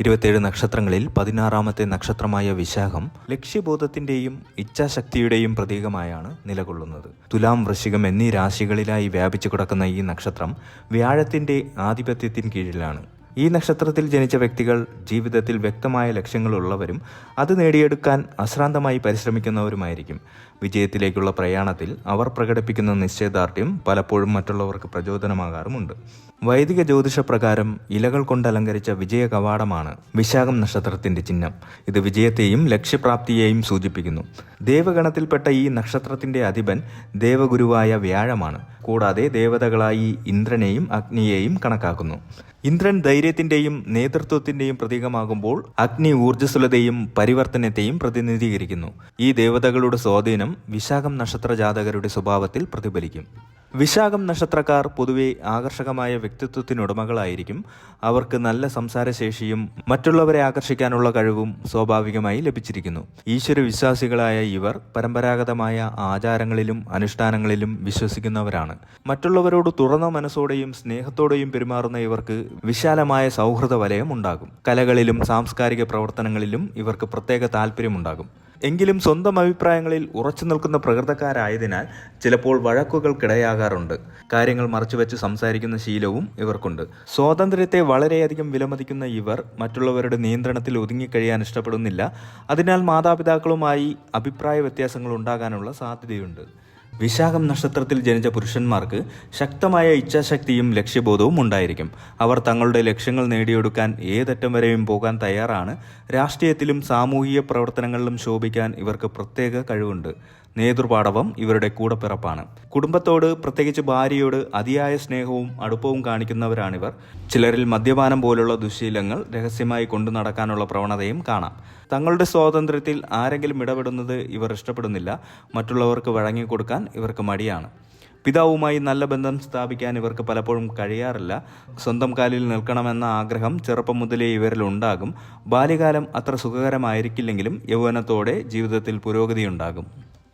ഇരുപത്തിയേഴ് നക്ഷത്രങ്ങളിൽ പതിനാറാമത്തെ നക്ഷത്രമായ വിശാഖം ലക്ഷ്യബോധത്തിന്റെയും ഇച്ഛാശക്തിയുടെയും പ്രതീകമായാണ് നിലകൊള്ളുന്നത്. തുലാം വൃശ്ചികം എന്നീ രാശികളിലായി വ്യാപിച്ചു കിടക്കുന്ന ഈ നക്ഷത്രം വ്യാഴത്തിന്റെ ആധിപത്യത്തിൻ കീഴിലാണ്. ഈ നക്ഷത്രത്തിൽ ജനിച്ച വ്യക്തികൾ ജീവിതത്തിൽ വ്യക്തമായ ലക്ഷ്യങ്ങളുള്ളവരും അത് നേടിയെടുക്കാൻ അശ്രാന്തമായി പരിശ്രമിക്കുന്നവരുമായിരിക്കും. വിജയത്തിലേക്കുള്ള പ്രയാണത്തിൽ അവർ പ്രകടിപ്പിക്കുന്ന നിശ്ചയദാർഢ്യം പലപ്പോഴും മറ്റുള്ളവർക്ക് പ്രചോദനമാകാറുമുണ്ട്. വൈദിക ജ്യോതിഷ പ്രകാരം ഇലകൾ കൊണ്ട് അലങ്കരിച്ച വിജയ കവാടമാണ് വിശാഖം നക്ഷത്രത്തിന്റെ ചിഹ്നം. ഇത് വിജയത്തെയും ലക്ഷ്യപ്രാപ്തിയെയും സൂചിപ്പിക്കുന്നു. ദേവഗണത്തിൽപ്പെട്ട ഈ നക്ഷത്രത്തിന്റെ അധിപൻ ദേവഗുരുവായ വ്യാഴമാണ്. കൂടാതെ ദേവതകളായി ഇന്ദ്രനെയും അഗ്നിയെയും കണക്കാക്കുന്നു. ഇന്ദ്രൻ ധൈര്യത്തിന്റെയും നേതൃത്വത്തിന്റെയും പ്രതീകമാകുമ്പോൾ അഗ്നി ഊർജസ്വലതയും പരിവർത്തനത്തെയും പ്രതിനിധീകരിക്കുന്നു. ഈ ദേവതകളുടെ സ്വാധീനം വിശാഖം നക്ഷത്ര ജാതകരുടെ സ്വഭാവത്തിൽ പ്രതിഫലിക്കും. വിശാഖം നക്ഷത്രക്കാർ പൊതുവെ ആകർഷകമായ വ്യക്തിത്വത്തിനുടമകളായിരിക്കും അവർക്ക് നല്ല സംസാരശേഷിയും മറ്റുള്ളവരെ ആകർഷിക്കാനുള്ള കഴിവും സ്വാഭാവികമായി ലഭിച്ചിരിക്കുന്നു. ഈശ്വര വിശ്വാസികളായ ഇവർ പരമ്പരാഗതമായ ആചാരങ്ങളിലും അനുഷ്ഠാനങ്ങളിലും വിശ്വസിക്കുന്നവരാണ്. മറ്റുള്ളവരോട് തുറന്ന മനസ്സോടെയും സ്നേഹത്തോടെയും പെരുമാറുന്ന ഇവർക്ക് വിശാലമായ സൗഹൃദ വലയം ഉണ്ടാകും. കലകളിലും സാംസ്കാരിക പ്രവർത്തനങ്ങളിലും ഇവർക്ക് പ്രത്യേക താല്പര്യമുണ്ടാകും എങ്കിലും സ്വന്തം അഭിപ്രായങ്ങളിൽ ഉറച്ചു നിൽക്കുന്ന പ്രകൃതക്കാരായതിനാൽ ചിലപ്പോൾ വഴക്കുകൾക്കിടയാകാറുണ്ട്. കാര്യങ്ങൾ മറച്ചുവെച്ച് സംസാരിക്കുന്ന ശീലവും ഇവർക്കുണ്ട്. സ്വാതന്ത്ര്യത്തെ വളരെയധികം വിലമതിക്കുന്ന ഇവർ മറ്റുള്ളവരുടെ നിയന്ത്രണത്തിൽ ഒതുങ്ങിക്കഴിയാൻ ഇഷ്ടപ്പെടുന്നില്ല. അതിനാൽ മാതാപിതാക്കളുമായി അഭിപ്രായ വ്യത്യാസങ്ങൾ ഉണ്ടാകാനുള്ള സാധ്യതയുണ്ട്. വിശാഖം നക്ഷത്രത്തിൽ ജനിച്ച പുരുഷന്മാർക്ക് ശക്തമായ ഇച്ഛാശക്തിയും ലക്ഷ്യബോധവും ഉണ്ടായിരിക്കും. അവർ തങ്ങളുടെ ലക്ഷ്യങ്ങൾ നേടിയെടുക്കാൻ ഏതറ്റം വരെയും പോകാൻ തയ്യാറാണ്. രാഷ്ട്രീയത്തിലും സാമൂഹിക പ്രവർത്തനങ്ങളിലും ശോഭിക്കാൻ ഇവർക്ക് പ്രത്യേക കഴിവുണ്ട്. നേതൃപാടവം ഇവരുടെ കൂടപ്പിറപ്പാണ്. കുടുംബത്തോട് പ്രത്യേകിച്ച് ഭാര്യയോട് അതിയായ സ്നേഹവും അടുപ്പവും കാണിക്കുന്നവരാണിവർ. ചിലരിൽ മദ്യപാനം പോലുള്ള ദുശീലങ്ങൾ രഹസ്യമായി കൊണ്ടു നടക്കാനുള്ള പ്രവണതയും കാണാം. തങ്ങളുടെ സ്വാതന്ത്ര്യത്തിൽ ആരെങ്കിലും ഇടപെടുന്നത് ഇവർ ഇഷ്ടപ്പെടുന്നില്ല. മറ്റുള്ളവർക്ക് വഴങ്ങിക്കൊടുക്കാൻ ഇവർക്ക് മടിയാണ്. പിതാവുമായി നല്ല ബന്ധം സ്ഥാപിക്കാൻ ഇവർക്ക് പലപ്പോഴും കഴിയാറില്ല. സ്വന്തം കാലിൽ നിൽക്കണമെന്ന ആഗ്രഹം ചെറുപ്പം മുതലേ ഇവരിൽ ഉണ്ടാകും. ബാല്യകാലം അത്ര സുഖകരമായിരിക്കില്ലെങ്കിലും യൗവനത്തോടെ ജീവിതത്തിൽ പുരോഗതിയുണ്ടാകും.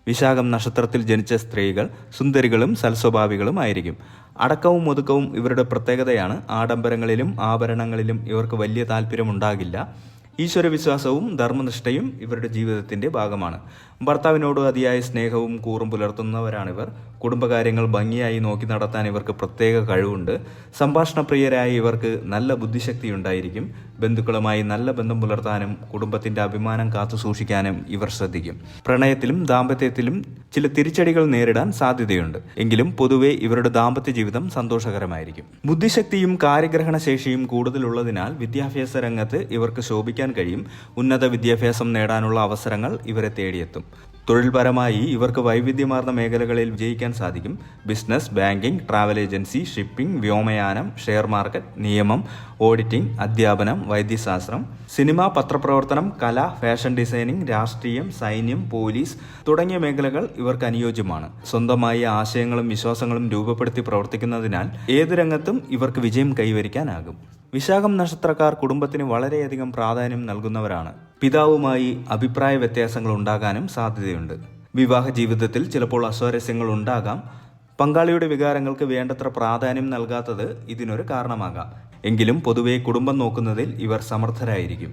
വിശാഖം നക്ഷത്രത്തിൽ ജനിച്ച സ്ത്രീകൾ സുന്ദരികളും സൽസ്വഭാവികളും ആയിരിക്കും. അടക്കവും ഒതുക്കവും ഇവരുടെ പ്രത്യേകതയാണ്. ആഡംബരങ്ങളിലും ആഭരണങ്ങളിലും ഇവർക്ക് വലിയ താല്പര്യമുണ്ടാകില്ല. ഈശ്വരവിശ്വാസവും ധർമ്മനിഷ്ഠയും ഇവരുടെ ജീവിതത്തിന്റെ ഭാഗമാണ്. ഭർത്താവിനോട് അതിയായ സ്നേഹവും കൂറും പുലർത്തുന്നവരാണിവർ. കുടുംബകാര്യങ്ങൾ ഭംഗിയായി നോക്കി നടത്താൻ ഇവർക്ക് പ്രത്യേക കഴിവുണ്ട്. സംഭാഷണപ്രിയരായ ഇവർക്ക് നല്ല ബുദ്ധിശക്തി ഉണ്ടായിരിക്കും ബന്ധുക്കളുമായി നല്ല ബന്ധം പുലർത്താനും കുടുംബത്തിന്റെ അഭിമാനം കാത്തു സൂക്ഷിക്കാനും ഇവർ ശ്രദ്ധിക്കും. പ്രണയത്തിലും ദാമ്പത്യത്തിലും ചില തിരിച്ചടികൾ നേരിടാൻ സാധ്യതയുണ്ട്. എങ്കിലും പൊതുവെ ഇവരുടെ ദാമ്പത്യ ജീവിതം സന്തോഷകരമായിരിക്കും. ബുദ്ധിശക്തിയും കാര്യഗ്രഹണ ശേഷിയും കൂടുതലുള്ളതിനാൽ വിദ്യാഭ്യാസ രംഗത്ത് ഇവർക്ക് ശോഭിക്കാൻ കഴിയും. ഉന്നത വിദ്യാഭ്യാസം നേടാനുള്ള അവസരങ്ങൾ ഇവരെ തേടിയെത്തും. തൊഴിൽപരമായി ഇവർക്ക് വൈവിധ്യമാർന്ന മേഖലകളിൽ വിജയിക്കാൻ സാധിക്കും. Business banking travel agency shipping വ്യോമയാനം share market നിയമം ഓഡിറ്റിംഗ് അധ്യാപനം വൈദ്യശാസ്ത്രം സിനിമ പത്രപ്രവർത്തനം കല ഫാഷൻ ഡിസൈനിങ് രാഷ്ട്രീയം സൈന്യം പോലീസ് തുടങ്ങിയ മേഖലകൾ ഇവർക്ക് അനുയോജ്യമാണ്. സ്വന്തമായി ആശയങ്ങളും വിശ്വാസങ്ങളും രൂപപ്പെടുത്തി പ്രവർത്തിക്കുന്നതിനാൽ ഏത് രംഗത്തും ഇവർക്ക് വിജയം കൈവരിക്കാനാകും. വിശാഖം നക്ഷത്രക്കാർ കുടുംബത്തിന് വളരെയധികം പ്രാധാന്യം നൽകുന്നവരാണ്. പിതാവുമായി അഭിപ്രായ വ്യത്യാസങ്ങൾ ഉണ്ടാകാനും സാധ്യതയുണ്ട്. വിവാഹ ജീവിതത്തിൽ ചിലപ്പോൾ അസ്വാരസ്യങ്ങൾ ഉണ്ടാകാം. പങ്കാളിയുടെ വികാരങ്ങൾക്ക് വേണ്ടത്ര പ്രാധാന്യം നൽകാത്തത് ഇതിനൊരു കാരണമാകാം. എങ്കിലും പൊതുവെ കുടുംബം നോക്കുന്നതിൽ ഇവർ സമർത്ഥരായിരിക്കും.